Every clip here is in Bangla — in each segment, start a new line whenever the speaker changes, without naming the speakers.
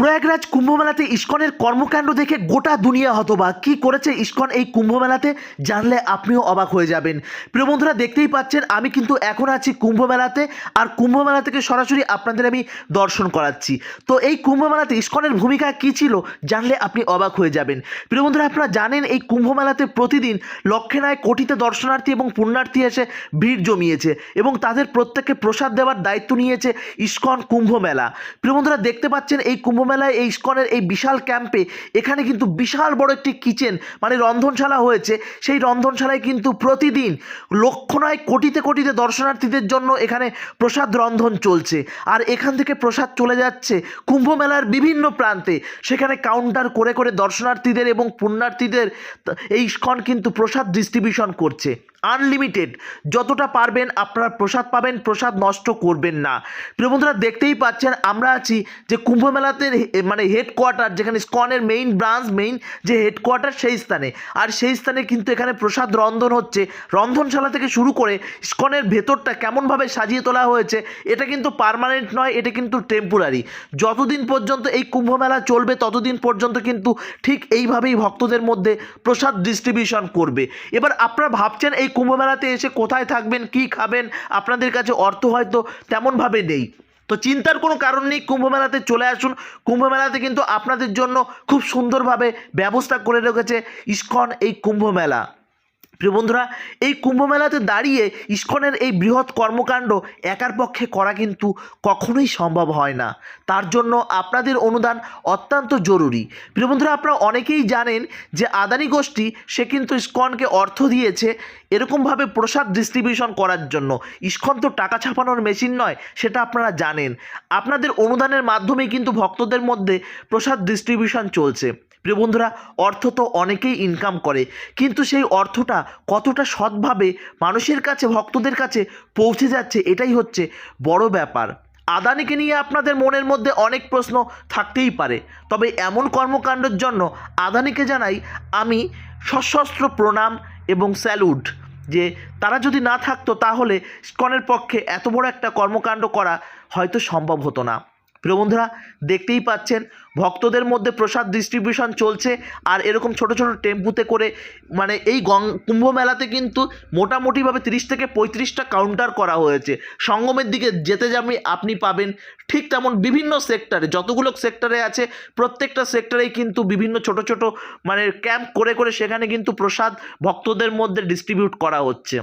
প্রয়াগরাজ কুম্ভমেলাতে ইস্কনের কর্মকাণ্ড দেখে গোটা দুনিয়া হতবাক। কি করেছে ইস্কন এই কুম্ভমেলাতে? জানলে আপনিও অবাক হয়ে যাবেন। প্রিয় বন্ধুরা, দেখতেই পাচ্ছেন, আমি কিন্তু এখন আছি কুম্ভমেলাতে আর কুম্ভমেলা থেকে সরাসরি আপনাদের আমি দর্শন করাচ্ছি। তো এই কুম্ভমেলাতে ইস্কনের ভূমিকা কী ছিল? জানলে আপনি অবাক হয়ে যাবেন। প্রিয় বন্ধুরা, আপনারা জানেন এই কুম্ভমেলাতে প্রতিদিন লক্ষে নয় কোটিতে দর্শনার্থী এবং পুণ্যার্থী এসে ভিড় জমিয়েছে এবং তাদের প্রত্যেককে প্রসাদ দেওয়ার দায়িত্ব নিয়েছে ইস্কন কুম্ভমেলা। প্রিয় বন্ধুরা, দেখতে পাচ্ছেন এই কুম্ভমেলায় এই ইস্কনের এই বিশাল ক্যাম্পে এখানে কিন্তু বিশাল বড় একটি কিচেন মানে রন্ধনশালা হয়েছে। সেই রন্ধনশালায় কিন্তু প্রতিদিন লক্ষ নয় কোটিতে কোটিতে দর্শনার্থীদের জন্য এখানে প্রসাদ রন্ধন চলছে। আর এখান থেকে প্রসাদ চলে যাচ্ছে কুম্ভমেলার বিভিন্ন প্রান্তে। সেখানে কাউন্টার করে করে দর্শনার্থীদের এবং পুণ্যার্থীদের এই ইস্কন কিন্তু প্রসাদ ডিস্ট্রিবিউশন করছে। আনলিমিটেড যতটা পারবেন আপনারা প্রসাদ পাবেন, প্রসাদ নষ্ট করবেন না। প্রিয় বন্ধুরা, দেখতেই পাচ্ছেন, আমরা আছি যে কুম্ভমেলাতে হে- মানে হেডকোয়ার্টার যেখানে স্কনের মেইন ব্রাঞ্চ মেইন যে হেডকোয়ার্টার সেই স্থানে। আর সেই স্থানে কিন্তু এখানে প্রসাদ রন্ধন হচ্ছে। রন্ধনশালা থেকে শুরু করে স্কনের ভেতরটা কেমনভাবে সাজিয়ে তোলা হয়েছে, এটা কিন্তু পার্মানেন্ট নয়, এটা কিন্তু টেম্পোরারি যতদিন পর্যন্ত এই কুম্ভমেলা চলবে, ততদিন পর্যন্ত কিন্তু ঠিক এইভাবেই ভক্তদের মধ্যে প্রসাদ ডিস্ট্রিবিউশন করবে। এবার আপনারা ভাবছেন এই কুম্ভমেলাতে এসে কোথায় থাকবেন, কি খাবেন, আপনাদের কাছে অর্থ হয়তো তেমনভাবে নেই। তো চিন্তার কোনো কারণ নেই, কুম্ভমেলাতে চলে আসুন। কুম্ভমেলাতে কিন্তু আপনাদের জন্য খুব সুন্দরভাবে ব্যবস্থা করে রেখেছে ইস্কন এই কুম্ভমেলা। প্রিয় বন্ধুরা, এই কুম্ভমেলাতে দাঁড়িয়ে ইস্কনের এই বৃহৎ কর্মকাণ্ড একার পক্ষে করা কিন্তু কখনোই সম্ভব হয় না। তার জন্য আপনাদের অনুদান অত্যন্ত জরুরি। প্রিয় বন্ধুরা, আপনারা অনেকেই জানেন যে আদানি গোষ্ঠী, সে কিন্তু ইস্কনকে অর্থ দিয়েছে এরকমভাবে প্রসাদ ডিস্ট্রিবিউশন করার জন্য। ইস্কন তো টাকা ছাপানোর মেশিন নয়, সেটা আপনারা জানেন। আপনাদের অনুদানের মাধ্যমে কিন্তু ভক্তদের মধ্যে প্রসাদ ডিস্ট্রিবিউশন চলছে। প্রিয় বন্ধুরা, অর্থ তো অনেকেই ইনকাম করে, কিন্তু সেই অর্থটা কতটা সৎভাবে মানুষের কাছে, ভক্তদের কাছে পৌঁছে যাচ্ছে, এটাই হচ্ছে বড় ব্যাপার। আদানিকে নিয়ে আপনাদের মনের মধ্যে অনেক প্রশ্ন থাকতেই পারে, তবে এমন কর্মকাণ্ডের জন্য আদানিকে জানাই আমি সশস্ত্র প্রণাম এবং স্যালুট, যে তারা যদি না থাকতো তাহলে স্কনের পক্ষে এত বড় একটা কর্মকাণ্ড করা হয়তো সম্ভব হতো না। প্রিয় বন্ধুরা, দেখতেই পাচ্ছেন, ভক্তদের মধ্যে প্রসাদ ডিস্ট্রিবিউশন চলছে, আর এরকম ছোট ছোট টেম্পুতে করে মানে এই গং, কুম্ভ মেলাতে কিন্তু মোটামুটিভাবে তিরিশ থেকে পঁয়ত্রিশটা কাউন্টার করা হয়েছে। সঙ্গমের দিকে যেতে যাবে আপনি পাবেন, ঠিক তেমন বিভিন্ন সেক্টরে যতগুলো সেক্টরে আছে, প্রত্যেকটা সেক্টরেই কিন্তু বিভিন্ন ছোট ছোট মানে ক্যাম্প করে করে সেখানে কিন্তু প্রসাদ ভক্তদের মধ্যে ডিস্ট্রিবিউট করা হচ্ছে।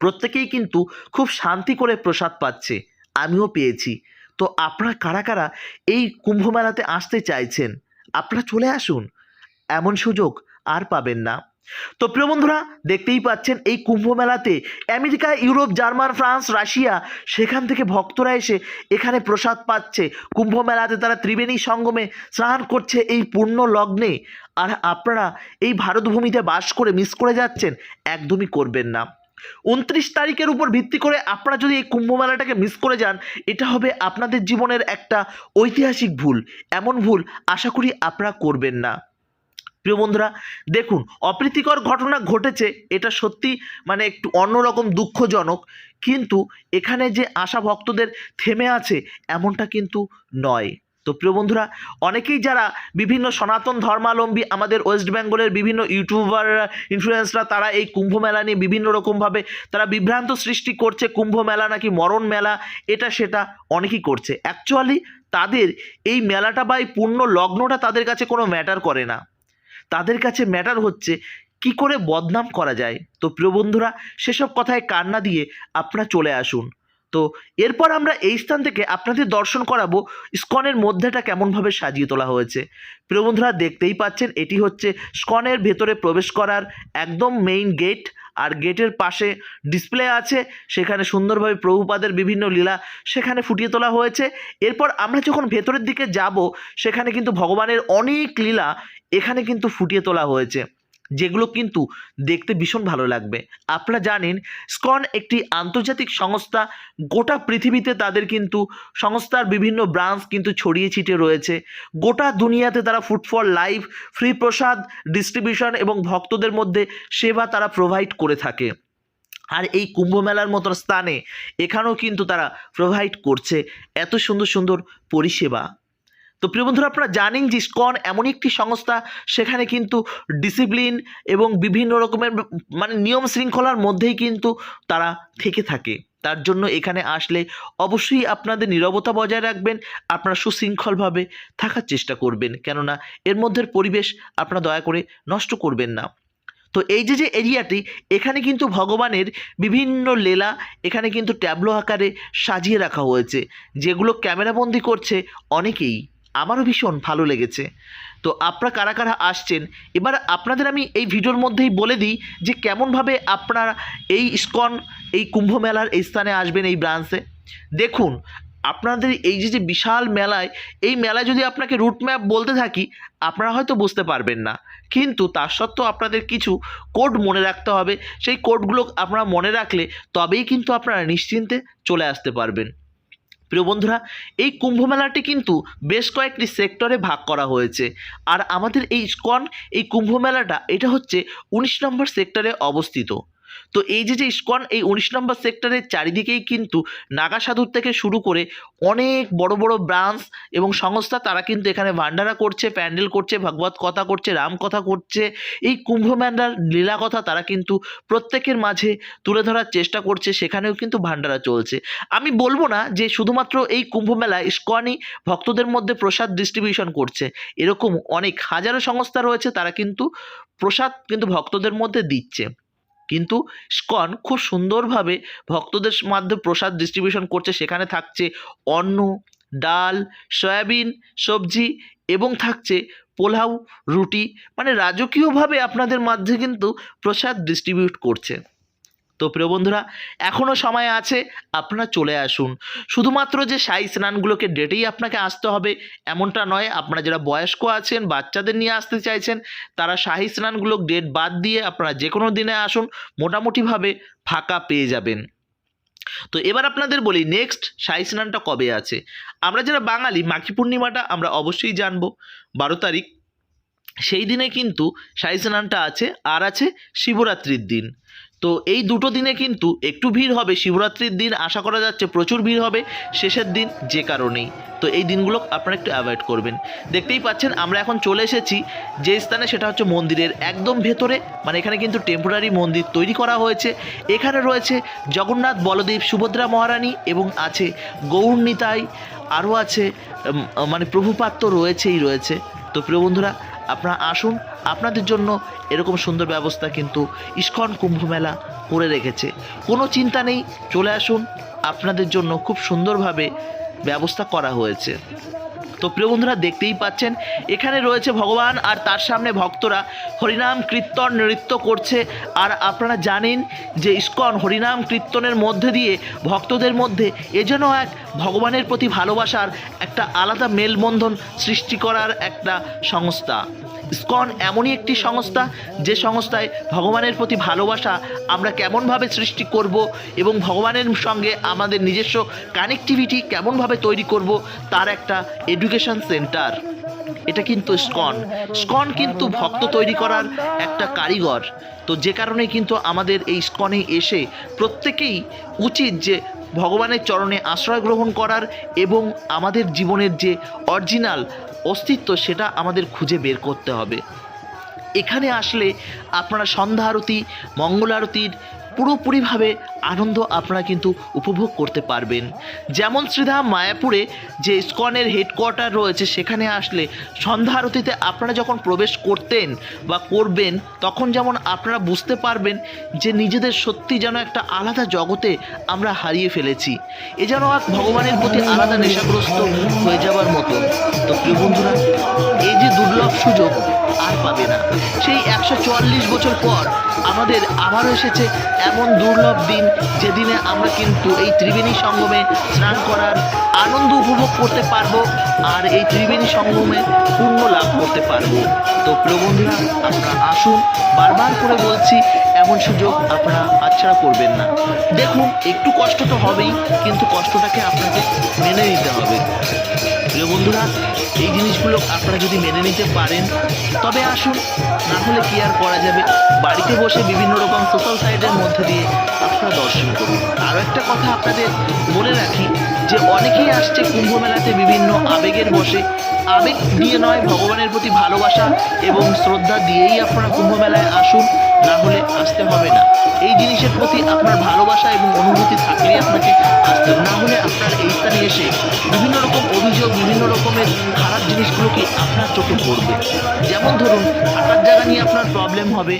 প্রত্যেকেই কিন্তু খুব শান্তি করে প্রসাদ পাচ্ছে, আমিও পেয়েছি। তো আপনারা কারা কারা এই কুম্ভ মেলাতে আসতে চাইছেন? আপনারা চলে আসুন। এমন সুযোগ আর পাবেন না। তো প্রিয় বন্ধুরা, দেখতেই পাচ্ছেন এই কুম্ভ মেলাতে America, Europe, German, France, Russia সেখান থেকে ভক্তরা এসে এখানে প্রসাদ পাচ্ছে। কুম্ভ মেলাতে তারা ত্রিবেণী সঙ্গমে স্নান করছে এই পূর্ণ লগ্নে। আর আপনারা এই ভারতভূমিতে বাস করে, মিস করে যাচ্ছেন, একদমই করবেন না। উনত্রিশ তারিখের উপর ভিত্তি করে আপনারা যদি এই কুম্ভ মেলাটাকে মিস করে যান, এটা হবে আপনাদের জীবনের একটা ঐতিহাসিক ভুল। এমন ভুল আশা করি আপনারা করবেন না। প্রিয় বন্ধুরা, দেখুন, অপ্রীতিকর ঘটনা ঘটেছে, এটা সত্যি মানে একটু অন্যরকম দুঃখজনক, কিন্তু এখানে যে আশা ভক্তদের থেমে আছে, এমনটা কিন্তু নয়। তো প্রিয় বন্ধুরা, অনেকেই যারা বিভিন্ন সনাতন ধর্মাবলম্বী আমাদের ওয়েস্ট বেঙ্গলের বিভিন্ন ইউটিউবার ইনফ্লুয়েন্সরা তারা এই কুম্ভ মেলা নিয়ে বিভিন্ন রকমভাবে তারা বিভ্রান্ত সৃষ্টি করছে। কুম্ভ মেলা নাকি মরণ মেলা, এটা সেটা অনেকেই করছে। অ্যাকচুয়ালি তাদের এই মেলাটা বা এই পূর্ণ লগ্নটা তাদের কাছে কোনো ম্যাটার করে না। তাদের কাছে ম্যাটার হচ্ছে কি করে বদনাম করা যায়। তো প্রিয় বন্ধুরা, সেসব কথায় কান্না দিয়ে আপনারা চলে আসুন। তো এরপর আমরা এই স্থান থেকে আপনাদের দর্শন করাবো স্কনের মধ্যেটা কেমনভাবে সাজিয়ে তোলা হয়েছে। প্রিয় বন্ধুরা, দেখতেই পাচ্ছেন, এটি হচ্ছে স্কনের ভেতরে প্রবেশ করার একদম মেইন গেট আর গেটের পাশে ডিসপ্লে আছে। সেখানে সুন্দরভাবে প্রভুপাদের বিভিন্ন লীলা সেখানে ফুটিয়ে তোলা হয়েছে। এরপর আমরা যখন ভেতরের দিকে যাব, সেখানে কিন্তু ভগবানের অনেক লীলা এখানে কিন্তু ফুটিয়ে তোলা হয়েছে। যেগুলো কিন্তু দেখতে ভীষণ ভালো লাগবে। আপনারা জানেন, স্কন একটি আন্তর্জাতিক সংস্থা, গোটা পৃথিবীতে তাদের কিন্তু সংস্থার বিভিন্ন ব্রাঞ্চ কিন্তু ছড়িয়ে ছিটিয়ে রয়েছে। গোটা দুনিয়াতে তারা food for life free prasad distribution এবং ভক্তদের মধ্যে সেবা তারা প্রোভাইড করে থাকে। আর এই কুম্ভ মেলার মতো স্থানে এখানেও কিন্তু তারা প্রোভাইড করছে। এত সুন্দর সুন্দর পরিষেবা। তো প্রিয় বন্ধুরা, আপনারা জানেন যে স্কন এমনই একটি সংস্থা, সেখানে কিন্তু ডিসিপ্লিন এবং বিভিন্ন রকমের মানে নিয়ম শৃঙ্খলার মধ্যেই কিন্তু তারা থেকে থাকে। তার জন্য এখানে আসলে অবশ্যই আপনাদের নীরবতা বজায় রাখবেন, আপনারা সুশৃঙ্খলভাবে থাকার চেষ্টা করবেন, কেননা এর মধ্যের পরিবেশ আপনারা দয়া করে নষ্ট করবেন না। তো এই যে যে এরিয়াটি, এখানে কিন্তু ভগবানের বিভিন্ন লীলা এখানে কিন্তু ট্যাবলো আকারে সাজিয়ে রাখা হয়েছে, যেগুলো ক্যামেরাবন্দি করছে অনেকেই। আমারও ভীষণ ভালো লেগেছে। তো আপনারা কারা কারা আসছেন? এবার আপনাদের আমি এই ভিডিওর মধ্যেই বলে দিই যে কেমনভাবে আপনারা এই ইস্কন, এই কুম্ভ মেলার এই স্থানে আসবেন এই ব্রাঞ্চে। দেখুন, আপনাদের এই যে যে বিশাল মেলায়, এই মেলায় যদি আপনাকে রুট ম্যাপ বলতে থাকি, আপনারা হয়তো বুঝতে পারবেন না। কিন্তু তার সত্ত্বেও আপনাদের কিছু কোড মনে রাখতে হবে। সেই কোডগুলো আপনারা মনে রাখলে তবেই কিন্তু আপনারা নিশ্চিন্তে চলে আসতে পারবেন। প্রিয় বন্ধুরা, এই কুম্ভ মেলাটি কিন্তু বেশ কয়েকটি সেক্টরে ভাগ করা হয়েছে। আর আমাদের এই ইস্কন এই কুম্ভ মেলাটা এটা হচ্ছে উনিশ নম্বর সেক্টরে অবস্থিত। তো এই যে যে ইস্কন, এই উনিশ নম্বর সেক্টরের চারিদিকেই কিন্তু নাগা সাধুর থেকে শুরু করে অনেক বড় বড় ব্রাঞ্চ এবং সংস্থা তারা কিন্তু এখানে ভান্ডারা করছে, প্যান্ডেল করছে, ভাগবত কথা করছে, রাম কথা করছে। এই কুম্ভ মেলার লীলা কথা তারা কিন্তু প্রত্যেকের মাঝে তুলে ধরার চেষ্টা করছে, সেখানেও কিন্তু ভান্ডারা চলছে। আমি বলব না যে, শুধুমাত্র এই কুম্ভমেলা ইস্কনই ভক্তদের মধ্যে প্রসাদ ডিস্ট্রিবিউশন করছে। এরকম অনেক হাজারো সংস্থা রয়েছে, তারা কিন্তু প্রসাদ কিন্তু ভক্তদের মধ্যে দিচ্ছে। কিন্তু স্কন খুব সুন্দরভাবে ভক্তদের মাধ্যমে প্রসাদ ডিস্ট্রিবিউশন করছে। সেখানে থাকছে অন্ন, ডাল, সয়াবিন, সবজি এবং থাকছে পোলাও, রুটি। মানে রাজকীয়ভাবে আপনাদের মাঝে কিন্তু প্রসাদ ডিস্ট্রিবিউট করছে। তো প্রিয় বন্ধুরা এখনও সময় আছে, আপনারা চলে আসুন। শুধুমাত্র যে সাই স্নানগুলোকে ডেটেই আপনাকে আসতে হবে, এমনটা নয়, আপনারা যারা বয়স্ক আছেন, বাচ্চাদের নিয়ে আসতে চাইছেন, তারা শাহী স্নানগুলো ডেট বাদ দিয়ে আপনারা যে কোনো দিনে আসুন, মোটামুটিভাবে ফাঁকা পেয়ে যাবেন। তো এবার আপনাদের বলি নেক্সট শাহী স্নানটা কবে আছে? আমরা যারা বাঙালি, মাঘী পূর্ণিমাটা আমরা অবশ্যই জানব, বারো তারিখ। সেই দিনে কিন্তু শাহী স্নানটা আছে, আর আছে শিবরাত্রির দিন। তো এই দুটো দিনে কিন্তু একটু ভিড় হবে। শিবরাত্রির দিন আশা করা যাচ্ছে প্রচুর ভিড় হবে। শেষের দিন যে কারণেই। তো এই দিনগুলো আপনারা একটু অ্যাভয়েড করবেন। দেখতেই পাচ্ছেন আমরা এখন চলে এসেছি যে স্থানে, সেটা হচ্ছে মন্দিরের একদম ভেতরে। মানে এখানে কিন্তু টেম্পোরারি মন্দির তৈরি করা হয়েছে। এখানে রয়েছে জগন্নাথ, বলদেব, সুভদ্রা মহারানী এবং আছে গৌর নিতাই আরও আছে মানে প্রভুপাত্র রয়েছেই রয়েছে। তো প্রিয় বন্ধুরা আপনারা আসুন, আপনাদের জন্য এরকম সুন্দর ব্যবস্থা কিন্তু ইস্কন কুম্ভ মেলা করে রেখেছে। কোনো চিন্তা নেই, চলে আসুন, আপনাদের জন্য খুব সুন্দরভাবে ব্যবস্থা করা হয়েছে। তো প্রিয় বন্ধুরা, দেখতেই পাচ্ছেন, এখানে রয়েছে ভগবান আর তার সামনে ভক্তরা। হরিনাম কীর্তন নৃত্য করছে। আর আপনারা জানেন যে ইস্কন হরিনাম কীর্তনের মধ্যে দিয়ে ভক্তদের মধ্যে এজন্য এক ভগবানের প্রতি ভালোবাসার একটা আলাদা মেলবন্ধন সৃষ্টি করার একটা সংস্থা। ইস্কন এমনই একটি সংস্থা যে সংস্থায় ভগবানের প্রতি ভালোবাসা আমরা কেমনভাবে সৃষ্টি করব এবং ভগবানের সঙ্গে আমাদের নিজস্ব কানেক্টিভিটি কেমনভাবে তৈরি করব তার একটা এডুকেশন সেন্টার এটা কিন্তু স্কন স্কন কিন্তু ভক্ত তৈরি করার একটা কারিগর। তো যে কারণে কিন্তু আমাদের এই স্কনে এসে প্রত্যেকেই উচিত যে ভগবানের চরণে আশ্রয় গ্রহণ করার এবং আমাদের জীবনের যে অরিজিনাল অস্তিত্ব সেটা আমাদের খুঁজে বের করতে হবে। এখানে আসলে আপনারা সন্ধ্যা আরতি, মঙ্গল আরতির পুরোপুরিভাবে আনন্দ আপনারা কিন্তু উপভোগ করতে পারবেন। যেমন শ্রীধাম মায়াপুরে যে ইস্কনের হেডকোয়ার্টার রয়েছে, সেখানে আসলে সন্ধ্যা আরতিতে আপনারা যখন প্রবেশ করতেন বা করবেন, তখন যেমন আপনারা বুঝতে পারবেন যে নিজেদের সত্যি যেন একটা আলাদা জগতে আমরা হারিয়ে ফেলেছি। এ যেন এক ভগবানের প্রতি আলাদা নেশাগ্রস্ত হয়ে যাওয়ার মতো। তো প্রিয় বন্ধুরা, এই যে দুর্লভ সুযোগ আর পাবে না। সেই একশো চুয়াল্লিশ বছর পর আমাদের আবারও এসেছে এমন দুর্লভ দিন যেদিনে আমরা কিন্তু এই ত্রিবেণী সঙ্গমে স্নান করার আনন্দ উপভোগ করতে পারব আর এই ত্রিবেণী সঙ্গমে পুণ্য লাভ করতে পারব। তো প্রিয় আপনারা আসুন, বারবার করে বলছি, এমন সুযোগ আপনারা হাতছাড়া করবেন না। দেখুন, একটু কষ্ট তো হবেই, কিন্তু কষ্টটাকে আপনাকে মেনে নিতে হবে। প্রিয় বন্ধুরা, এই জিনিসগুলো আপনারা যদি মেনে নিতে পারেন, তবে আসুন, না হলে কি আর করা যাবে? বাড়িতে বসে বিভিন্ন রকম সোশ্যাল সাইটের মধ্যে দিয়ে আপনারা দর্শন করুন। আরও একটা কথা আপনাদের বলে রাখি, যে অনেকেই আসছে কুম্ভ মেলাতে বিভিন্ন আবেগের বসে। আবেগ দিয়ে নয়, ভগবানের প্রতি ভালোবাসা এবং শ্রদ্ধা দিয়েই আপনারা কুম্ভ মেলায় আসুন, না হলে আসতে হবে না। এই জিনিসের প্রতি আপনার ভালোবাসা এবং অনুভূতি থাকলেই আপনাকে কি আপনার চোখে পড়বে। যেমন ধরুন থাকার জায়গা নিয়ে আপনার প্রবলেম হবে,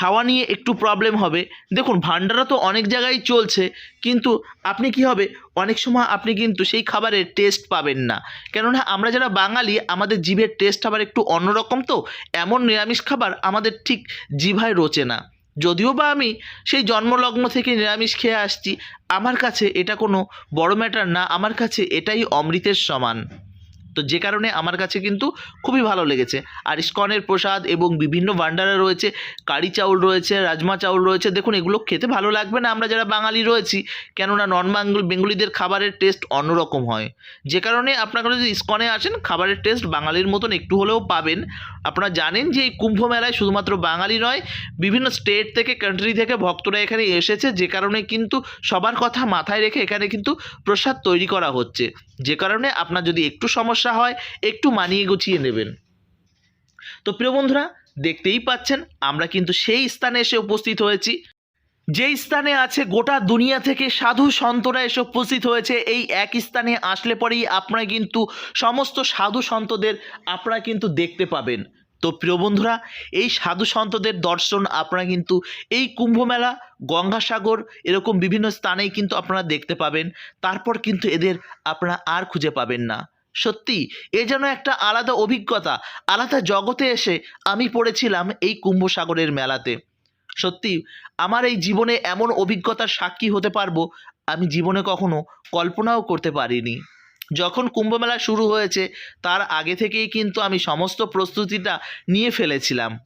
খাওয়া নিয়ে একটু প্রবলেম হবে। দেখুন ভান্ডারা তো অনেক জায়গায় চলছে, কিন্তু আপনি কি হবে? অনেক সময় আপনি কিন্তু সেই খাবারের টেস্ট পাবেন না। কেননা, আমরা যারা বাঙালি, আমাদের জিভের টেস্ট আবার একটু অন্যরকম তো। এমন নিরামিষ খাবার আমাদের ঠিক জিভায় রোচে না। যদিও বা আমি সেই জন্মলগ্ন থেকে নিরামিষ খেয়ে আসছি, আমার কাছে এটা কোনো বড় ম্যাটার না, আমার কাছে এটাই অমৃতের সমান। তো যে কারণে আমার কাছে কিন্তু খুবই ভালো লেগেছে। আর ইস্কনের প্রসাদ এবং বিভিন্ন ভান্ডারা রয়েছে, কারি চাউল রয়েছে, রাজমা চাউল রয়েছে, দেখুন এগুলো খেতে ভালো লাগবে না আমরা যারা বাঙালি রয়েছি, কেননা নন বাঙ্গল বেঙ্গলিদের খাবারের টেস্ট অন্যরকম হয়। যে কারণে আপনারা যদি ইস্কনে আসেন, খাবারের টেস্ট বাঙালির মতন একটু হলেও পাবেন। আপনারা জানেন যে এই কুম্ভ মেলায় শুধুমাত্র বাঙালি নয়, বিভিন্ন স্টেট থেকে কান্ট্রি থেকে ভক্তরা এখানে এসেছে, যে কারণে কিন্তু সবার কথা মাথায় রেখে এখানে কিন্তু প্রসাদ তৈরি করা হচ্ছে। যে কারণে আপনার যদি একটু সমস্যা হয়, একটু মানিয়ে গুছিয়ে নেবেন। তো প্রিয় বন্ধুরা, দেখতেই পাচ্ছেন, আমরা কিন্তু সেই স্থানে এসে উপস্থিত হয়েছি। যেই স্থানে আছে, গোটা দুনিয়া থেকে সাধু সন্তরা এসে উপস্থিত হয়েছে। এই এক স্থানে আসলে পরেই আপনারা কিন্তু, সমস্ত সাধু সন্তদের আপনারা কিন্তু দেখতে পাবেন। তো প্রিয় বন্ধুরা, এই সাধু সন্তদের দর্শন আপনারা কিন্তু, এই কুম্ভমেলা, গঙ্গাসাগর, এরকম বিভিন্ন স্থানেই কিন্তু আপনারা দেখতে পাবেন। তারপর কিন্তু এদের আপনারা আর খুঁজে পাবেন না। সত্যি, এ যেন একটা আলাদা অভিজ্ঞতা, আলাদা জগতে এসে আমি পড়েছিলাম এই কুম্ভসাগরের মেলাতে। সত্যি, আমার এই জীবনে এমন অভিজ্ঞতার সাক্ষী হতে পারব, আমি জীবনে কখনো কল্পনাও করতে পারিনি। যখন কুম্ভমেলা শুরু হয়েছে, তার আগে থেকেই কিন্তু আমি সমস্ত প্রস্তুতিটা নিয়ে ফেলেছিলাম।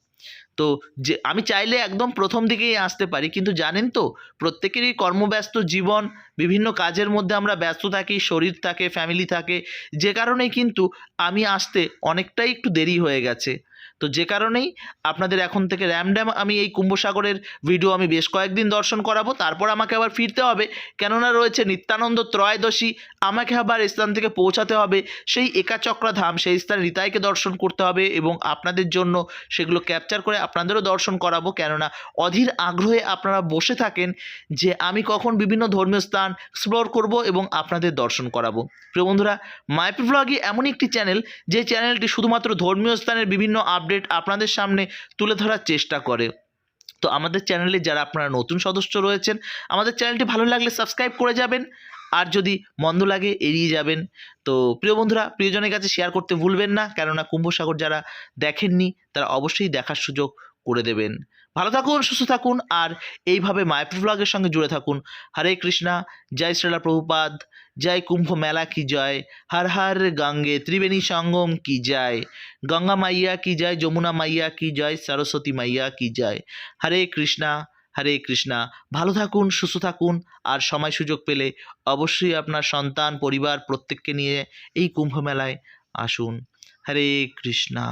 তো যে, আমি চাইলে একদম প্রথম দিকেই আসতে পারি, কিন্তু জানেন তো, প্রত্যেকেরই কর্মব্যস্ত জীবন বিভিন্ন কাজের মধ্যে আমরা ব্যস্ত থাকি, শরীর থাকে ফ্যামিলি থাকে, যে কারণেই কিন্তু আমি আসতে অনেকটাই একটু দেরি হয়ে গেছে। তো যে কারণেই আপনাদের এখন থেকে র্যামড্যাম আমি এই কুম্ভসাগরের ভিডিও আমি বেশ কয়েকদিন দর্শন করাবো, তারপর আমাকে আবার ফিরতে হবে। কেননা রয়েছে নিত্যানন্দ ত্রয়োদশী, আমাকে আবার স্থান থেকে পৌঁছাতে হবে। সেই একাচক্রা ধাম, সেই স্থানে রিতাইকে দর্শন করতে হবে এবং আপনাদের জন্য সেগুলো ক্যাপচার করে আপনাদেরও দর্শন করাবো। কেননা অধীর আগ্রহে আপনারা বসে থাকেন যে আমি কখন বিভিন্ন ধর্মীয় স্থান এক্সপ্লোর করব এবং আপনাদের দর্শন করাবো। প্রিয় বন্ধুরা মাইপি ব্লগই এমন একটি চ্যানেল যে চ্যানেলটি শুধুমাত্র ধর্মীয় স্থানের বিভিন্ন আপডেট আপনাদের সামনে তুলে ধরার চেষ্টা করে। তো আমাদের চ্যানেলে যারা আপনারা নতুন সদস্য রয়েছেন, আমাদের চ্যানেলটি ভালো লাগলে সাবস্ক্রাইব করে যাবেন, আর যদি মন্দ লাগে এড়িয়ে যাবেন। তো প্রিয় বন্ধুরা, প্রিয়জনের কাছে শেয়ার করতে ভুলবেন না, কেননা কুম্ভসাগর যারা দেখেননি, তারা অবশ্যই দেখার সুযোগ করে দেবেন। ভালো থাকুন, সুস্থ থাকুন, আর এইভাবে মায়াপুর ব্লগের সঙ্গে জুড়ে থাকুন। হরে কৃষ্ণা, জয় শ্রীলা প্রভুপাদ, জয় কুম্ভ মেলা কি জয়, হর হর গঙ্গে ত্রিবেণী সঙ্গম কি জয়, গঙ্গা মাইয়া কি জয়, যমুনা মাইয়া কি জয়, সরস্বতী মাইয়া কি জয়। হরে কৃষ্ণা হরে কৃষ্ণা, ভালো থাকুন, সুস্থ থাকুন, আর সময় সুযোগ পেলে অবশ্যই আপনার সন্তান, পরিবার প্রত্যেককে নিয়ে এই কুম্ভ মেলায় আসুন। হরে কৃষ্ণা।